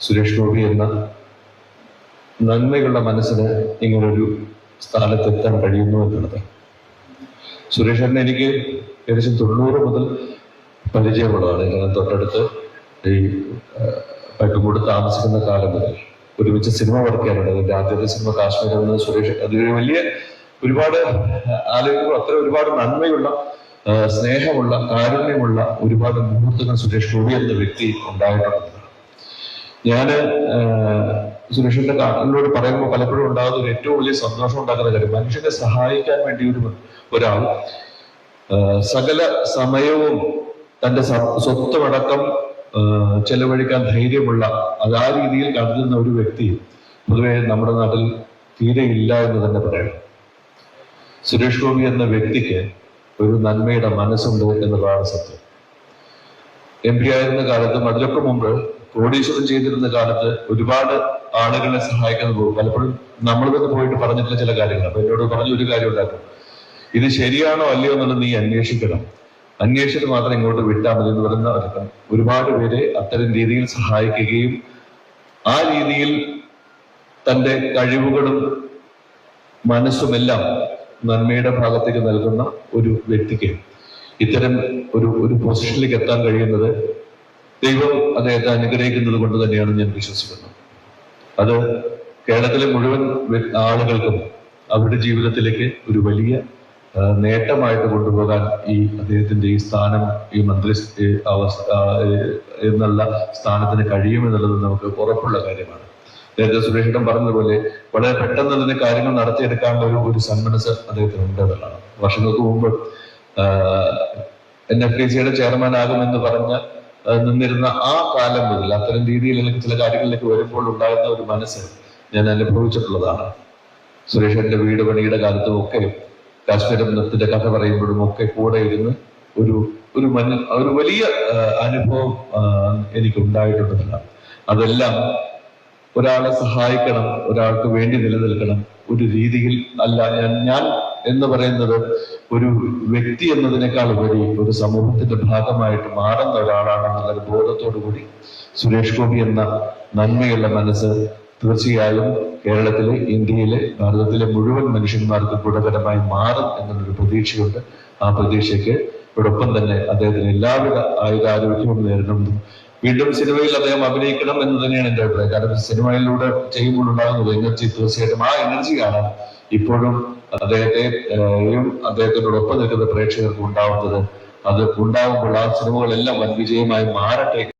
സുരേഷ് ഗോപി എന്ന നന്മയുള്ള മനസ്സിന് ഇങ്ങനൊരു സ്ഥാനത്തെത്താൻ കഴിയുന്നു എന്നുള്ളത്. സുരേഷ് എന്നെ എനിക്ക് ഏകദേശം തൊണ്ണൂറ് മുതൽ പരിചയമുള്ളതാണ്. ഞാൻ തൊട്ടടുത്ത് ഈ പട്ടുകൂട് താമസിക്കുന്ന കാലം മുതൽ ഒരുമിച്ച് സിനിമ വർക്ക് ചെയ്യാനുണ്ട് എന്റെ ആദ്യത്തെ സിനിമ കാശ്മീർ എന്ന സുരേഷ് അതൊരു വലിയ ഒരുപാട് ആലോചിക്കുമ്പോൾ അത്ര ഒരുപാട് നന്മയുള്ള സ്നേഹമുള്ള കാരുണ്യമുള്ള ഒരുപാട് മുഹൂർത്തങ്ങൾ സുരേഷ് ഗോപി എന്ന വ്യക്തി ഉണ്ടായിട്ടുണ്ട് ഞാൻ സുരേഷിന്റെ കാലിനോട് പറയുമ്പോൾ പലപ്പോഴും ഉണ്ടാകുന്ന ഒരു ഏറ്റവും വലിയ സന്തോഷം ഉണ്ടാക്കുന്ന കാര്യം മനുഷ്യനെ സഹായിക്കാൻ വേണ്ടി ഒരു ഒരാൾ സകല സമയവും തന്റെ സ്വത്തുമടക്കം ചെലവഴിക്കാൻ ധൈര്യമുള്ള അത് ആ രീതിയിൽ കരുതുന്ന ഒരു വ്യക്തി പൊതുവെ നമ്മുടെ നാട്ടിൽ തീരെ ഇല്ല എന്ന് തന്നെ പറയണം സുരേഷ് ഗോപി എന്ന വ്യക്തിക്ക് ഒരു നന്മയുടെ മനസ്സുണ്ട് എന്നുള്ളതാണ് സത്യം. എം പി ആയിരുന്ന കാലത്തും അതിലൊക്കെ മുമ്പ് കോടീശ്വരം ചെയ്തിരുന്ന കാലത്ത് ഒരുപാട് ആളുകളെ സഹായിക്കാൻ പോകും. പലപ്പോഴും നമ്മൾ തന്നെ പോയിട്ട് പറഞ്ഞിട്ടുള്ള ചില കാര്യങ്ങൾ. അപ്പൊ എന്നോട് പറഞ്ഞു ഒരു കാര്യം ഉണ്ടാക്കും. ഇത് ശരിയാണോ അല്ലയോ എന്നുള്ളത് നീ അന്വേഷിക്കണം. അന്വേഷിച്ചിട്ട് മാത്രം ഇങ്ങോട്ട് വിട്ടാൽ മതി എന്ന് പറയുന്ന ഒരുപാട് പേരെ അത്തരം രീതിയിൽ സഹായിക്കുകയും ആ രീതിയിൽ തന്റെ കഴിവുകളും മനസ്സുമെല്ലാം നന്മയുടെ ഭാഗത്തേക്ക് നൽകുന്ന ഒരു വ്യക്തിക്ക് ഇത്തരം ഒരു ഒരു പൊസിഷനിലേക്ക് എത്താൻ കഴിയുന്നത് ദൈവം അദ്ദേഹത്തെ അനുഗ്രഹിക്കുന്നത് കൊണ്ട് തന്നെയാണ് ഞാൻ വിശ്വസിക്കുന്നത്. അത് കേരളത്തിലെ മുഴുവൻ ആളുകൾക്കും അവരുടെ ജീവിതത്തിലേക്ക് ഒരു വലിയ നേട്ടമായിട്ട് കൊണ്ടുപോകാൻ ഈ അദ്ദേഹത്തിന്റെ ഈ സ്ഥാനം ഈ മന്ത്രി അവസ്ഥ എന്നുള്ള സ്ഥാനത്തിന് കഴിയുമെന്നുള്ളത് നമുക്ക് ഉറപ്പുള്ള കാര്യമാണ്. നേരത്തെ സുരേഷിടം പറഞ്ഞതുപോലെ വളരെ പെട്ടെന്ന് തന്നെ കാര്യങ്ങൾ നടത്തിയെടുക്കാനുള്ള ഒരു ഒരു സന്മനസ് അദ്ദേഹത്തിന് ഉണ്ട് എന്നുള്ളതാണ്. വർഷങ്ങൾക്ക് മുമ്പ് എൻ. എഫ്. ഡി സിയുടെ ചെയർമാൻ ആകുമെന്ന് പറഞ്ഞ നിന്നിരുന്ന ആ കാലം മുതൽ അത്തരം രീതിയിൽ അല്ലെങ്കിൽ ചില കാര്യങ്ങളിലേക്ക് വരുമ്പോൾ ഉണ്ടായിരുന്ന ഒരു മനസ്സ് ഞാൻ അനുഭവിച്ചിട്ടുള്ളതാണ്. സുരേഷന്റെ വീട് പണിയുടെ കാലത്തും ഒക്കെ കാശ്മീരം നൃത്തിന്റെ കഥ പറയുമ്പോഴും ഒക്കെ കൂടെ ഇരുന്ന് ഒരു ഒരു മന ഒരു വലിയ അനുഭവം എനിക്ക് ഉണ്ടായിട്ടുണ്ടെന്നാണ് അതെല്ലാം ഒരാളെ സഹായിക്കണം ഒരാൾക്ക് വേണ്ടി നിലനിൽക്കണം ഒരു രീതിയിൽ അല്ല ഞാൻ ഞാൻ എന്ന് പറയുന്നത് ഒരു വ്യക്തി എന്നതിനേക്കാൾ ഉപരി ഒരു സമൂഹത്തിന്റെ ഭാഗമായിട്ട് മാറുന്ന ഒരാളാണെന്നുള്ള ഒരു ബോധത്തോടു കൂടി സുരേഷ് ഗോപി എന്ന നന്മയുള്ള മനസ്സ് തീർച്ചയായും കേരളത്തിലെ ഇന്ത്യയിലെ ഭാരതത്തിലെ മുഴുവൻ മനുഷ്യന്മാർക്ക് ഗുണകരമായി മാറും എന്നുള്ളൊരു പ്രതീക്ഷയുണ്ട്. ആ പ്രതീക്ഷയ്ക്ക് ഇവിടൊപ്പം തന്നെ അദ്ദേഹത്തിന് എല്ലാവിധ ആയുരാരോഗ്യവും നേരിടുന്നു വീണ്ടും സിനിമയിൽ അദ്ദേഹം അഭിനയിക്കണം എന്ന് തന്നെയാണ് എന്റെ അഭിപ്രായം. കാരണം സിനിമയിലൂടെ ചെയ്യുമ്പോൾ ഉണ്ടാകുന്നത് എനർജി തീർച്ചയായിട്ടും ആ എനർജി കാണാൻ ഇപ്പോഴും അദ്ദേഹത്തെ അദ്ദേഹത്തിനോട് ഒപ്പം നിൽക്കുന്ന പ്രേക്ഷകർക്ക് ഉണ്ടാവുന്നത്. അത് ഉണ്ടാകുമ്പോൾ ആ സിനിമകളെല്ലാം വൻ വിജയമായി മാറട്ടെ